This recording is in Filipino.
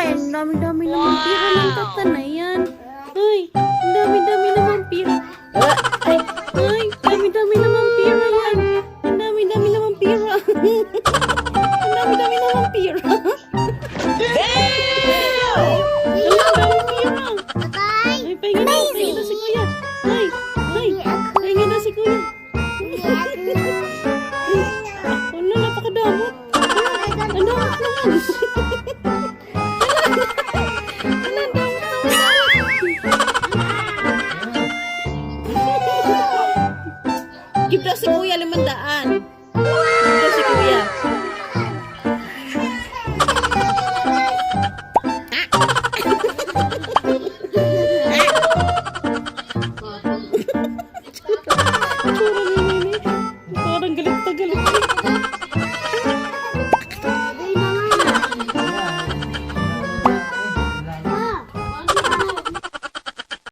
Ay, ang dami-dami naman pira ng tata na yan. Ay, ang dami-dami naman pira. Ay, ay, dami-dami naman pira yan. Ang dami-dami naman pira. ang dami-dami naman pira. Amazing! Na si Ano, Nagdibla si kuya, limandaan. Nagdibla si kuya. Parang galit na galit.